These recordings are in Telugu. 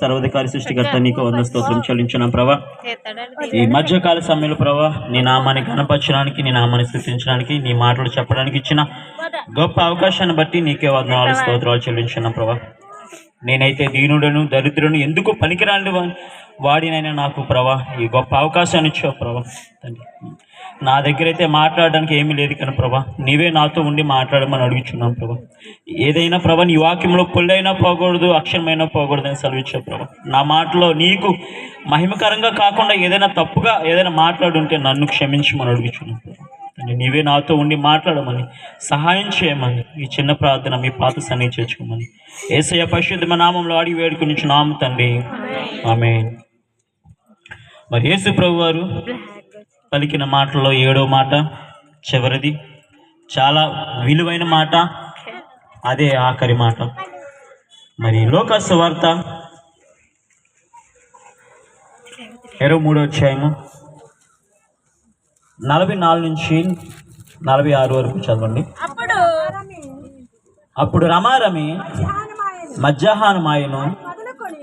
సర్వధికారి సృష్టికర్త నీకు వంద స్తోత్రం చెల్లించిన ప్రభా. ఈ మధ్యకాల సమయంలో ప్రభా నీ నామాన్ని గణపరచడానికి నీ నామాన్ని స్థుతించడానికి నీ మాటలు చెప్పడానికి ఇచ్చిన గొప్ప అవకాశాన్ని బట్టి నీకే వందనాలు స్తోత్రాలు చెల్లించిన ప్రభా. నేనైతే దీనుడను దరిద్రులను ఎందుకు పనికిరాని వాడినైనా నాకు ప్రభా ఈ గొప్ప అవకాశాన్ని ఇచ్చావు ప్రభా. తండ్రి నా దగ్గర అయితే మాట్లాడడానికి ఏమీ లేదు కానీ ప్రభా. నీవే నాతో ఉండి మాట్లాడమని అడుగుచున్నాను ప్రభా. ఏదైనా ప్రభా నీ వాక్యంలో పుల్లైనా పోకూడదు అక్షరమైనా పోకూడదు అని సెలవిచ్చావు ప్రభా. నా మాటలో నీకు మహిమకరంగా కాకుండా ఏదైనా తప్పుగా ఏదైనా మాట్లాడుంటే నన్ను క్షమించమని అడుగుచున్నాను ప్రభా. నీవే నాతో ఉండి మాట్లాడమని సహాయం చేయమని ఈ చిన్న ప్రార్థన మీ పాత సన్ని చేర్చుకోమని. ఏసయ్య పరిశుద్ధమ నామంలో అడిగి వేడుకుని నామ తండ్రి ఆమె మరి యేసు ప్రభు వారు పలికిన మాటల్లో ఏడో మాట చివరిది. చాలా విలువైన మాట. అదే ఆఖరి మాట. మరి లోకస్ వార్త. ఇరవై మూడో అధ్యాయము. నలభై నాలుగు నుంచి నలభై ఆరు వరకు చదవండి. అప్పుడు రమారమి మధ్యాహ్నమాయను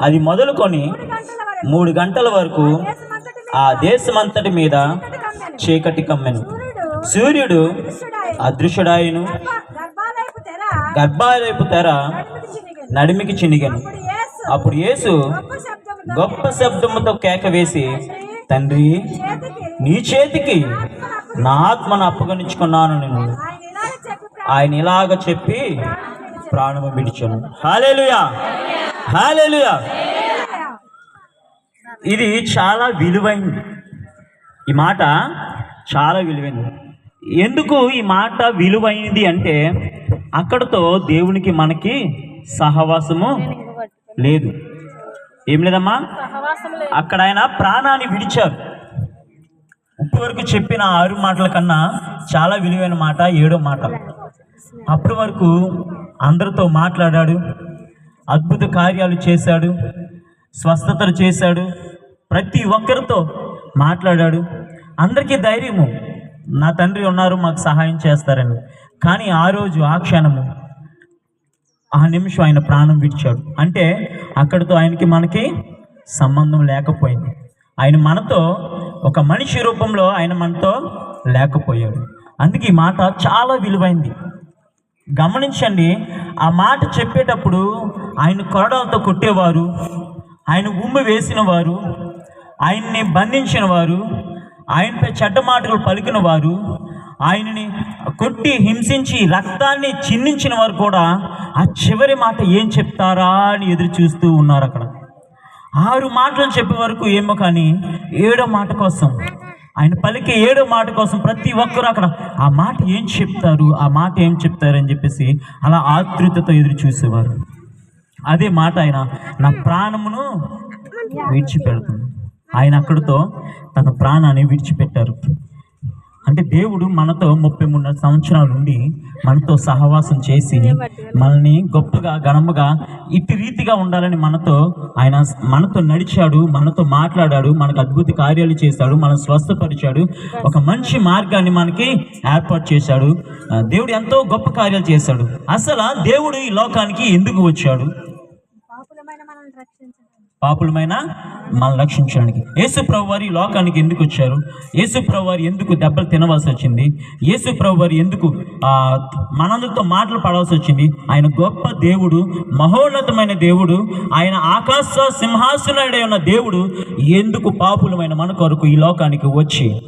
అది మొదలుకొని మూడు గంటల వరకు ఆ దేశమంతటి మీద చీకటి కమ్మెను. సూర్యుడు. అదృశ్యుడాయను. గర్భ- గర్భాలయపు తెర నడిమికి చినిగెను. అప్పుడు యేసు గొప్ప శబ్దముతో కేక వేసి తండ్రి నీ చేతికి నా ఆత్మను అప్పగనించుకున్నాను నేను. ఆయన ఇలాగ చెప్పి ప్రాణము విడిచాను. హాలేలుయా! హాలేలుయా! ఇది చాలా విలువైంది. ఈ మాట చాలా విలువైనది ఎందుకు ఈ మాట విలువైనది అంటే అక్కడతో దేవునికి మనకి సహవాసము లేదు. ఏం లేదమ్మా? అక్కడ ఆయన ప్రాణాన్ని విడిచారు. ఇప్పటి వరకు చెప్పిన ఆరు మాటల కన్నా చాలా విలువైన మాట ఏడో మాట. అప్పటి వరకు అందరితో మాట్లాడాడు. అద్భుత కార్యాలు చేశాడు. స్వస్థతలు చేశాడు. ప్రతి ఒక్కరితో మాట్లాడాడు. అందరికీ ధైర్యము. నా తండ్రి ఉన్నారు మాకు సహాయం చేస్తారని. కానీ ఆ రోజు ఆ క్షణము ఆ నిమిషం ఆయన ప్రాణం విడిచాడు. అంటే అక్కడితో ఆయనకి మనకి సంబంధం లేకపోయింది. ఆయన మనతో ఒక మనిషి రూపంలో ఆయన మనతో లేకపోయాడు. అందుకే ఈ మాట చాలా విలువైంది. గమనించండి ఆ మాట చెప్పేటప్పుడు ఆయన కొరడాలతో కొట్టేవారు ఆయన ఉమ్మి వేసిన వారు ఆయన్ని బంధించిన వారు ఆయనపై చెడ్డ మాటలు పలికిన వారు ఆయనని కొట్టి హింసించి రక్తాన్ని చిందించిన వారు కూడా ఆ చివరి మాట ఏం చెప్తారా అని ఎదురు చూస్తూ ఉన్నారు అక్కడ. ఆరు మాటలు చెప్పే వరకు ఏమో కానీ ఏడో మాట కోసం ఆయన పలికే ఏడో మాట కోసం ప్రతి ఒక్కరు అక్కడ ఆ మాట ఏం చెప్తారు ఆ మాట ఏం చెప్తారు అని చెప్పేసి అలా ఆతృతతో ఎదురు చూసేవారు. అదే మాట ఆయన నా ప్రాణమును విడిచిపెడుతుంది. ఆయన అక్కడితో తన ప్రాణాన్ని విడిచిపెట్టారు. అంటే దేవుడు మనతో ముప్పై మూడు సంవత్సరాల నుండి మనతో సహవాసం చేసి మనల్ని గొప్పగా ఘనముగా ఇట్టి రీతిగా ఉండాలని మనతో ఆయన మనతో నడిచాడు మనతో మాట్లాడాడు మనకు అద్భుత కార్యాలు చేశాడు మనం స్వస్థపరిచాడు ఒక మంచి మార్గాన్ని మనకి ఏర్పాటు చేశాడు. దేవుడు ఎంతో గొప్ప కార్యాలు చేశాడు. అసలు దేవుడు ఈ లోకానికి ఎందుకు వచ్చాడు? పాపులమైన మనల్ని మనం రక్షించడానికి. యేసు వారి ఈ లోకానికి ఎందుకు వచ్చారు? యేసుప్రభు వారు ఎందుకు దెబ్బలు తినవలసి వచ్చింది? యేసుప్రభు వారు ఎందుకు ఆ, మనందరితో మాటలు పడవలసి వచ్చింది? ఆయన గొప్ప దేవుడు మహోన్నతమైన దేవుడు ఆయన ఆకాశ సింహాసనుడై ఉన్న దేవుడు ఎందుకు పాపులమైన మన కొరకు ఈ లోకానికి వచ్చి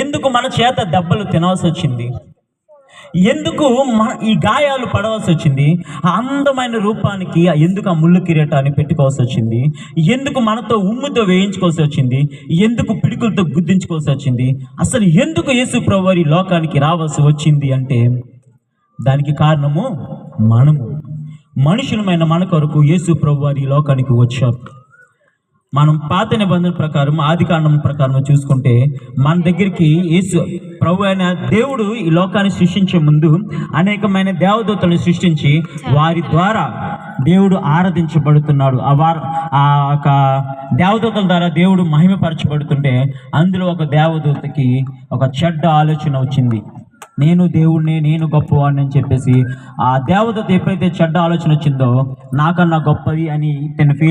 ఎందుకు మన చేత దెబ్బలు తినవలసి వచ్చింది? ఎందుకు ఈ గాయాలు పడవలసి వచ్చింది? ఆ అందమైన రూపానికి ఎందుకు ఆ ముళ్ళు కిరీటాన్ని పెట్టుకోవాల్సి వచ్చింది? ఎందుకు మనతో ఉమ్ముతో వేయించుకోవాల్సి వచ్చింది? ఎందుకు పిడుకులతో గుద్దించుకోవాల్సి వచ్చింది? అసలు ఎందుకు యేసు ప్రభువారి లోకానికి రావాల్సి వచ్చింది అంటే దానికి కారణము మనము. మనుషులమైన మన కొరకు యేసు ప్రభువారి లోకానికి వచ్చారు. మనం పాత నిబంధన ప్రకారం ఆది కాండం ప్రకారం చూసుకుంటే మన దగ్గరికి యేసు ప్రభు అయిన దేవుడు ఈ లోకాన్ని సృష్టించే ముందు అనేకమైన దేవదూతలను సృష్టించి వారి ద్వారా దేవుడు ఆరాధించబడుతున్నాడు. ఆ వార ఆ యొక్క దేవదూతల ద్వారా దేవుడు మహిమపరచబడుతుంటే అందులో ఒక దేవదూతకి ఒక చెడ్డ ఆలోచన వచ్చింది. నేను దేవుడిని నేను గొప్పవాడిని అని చెప్పేసి ఆ దేవదూత ఎప్పుడైతే చెడ్డ ఆలోచన వచ్చిందో నాకన్నా గొప్పది అని తన ఫీల్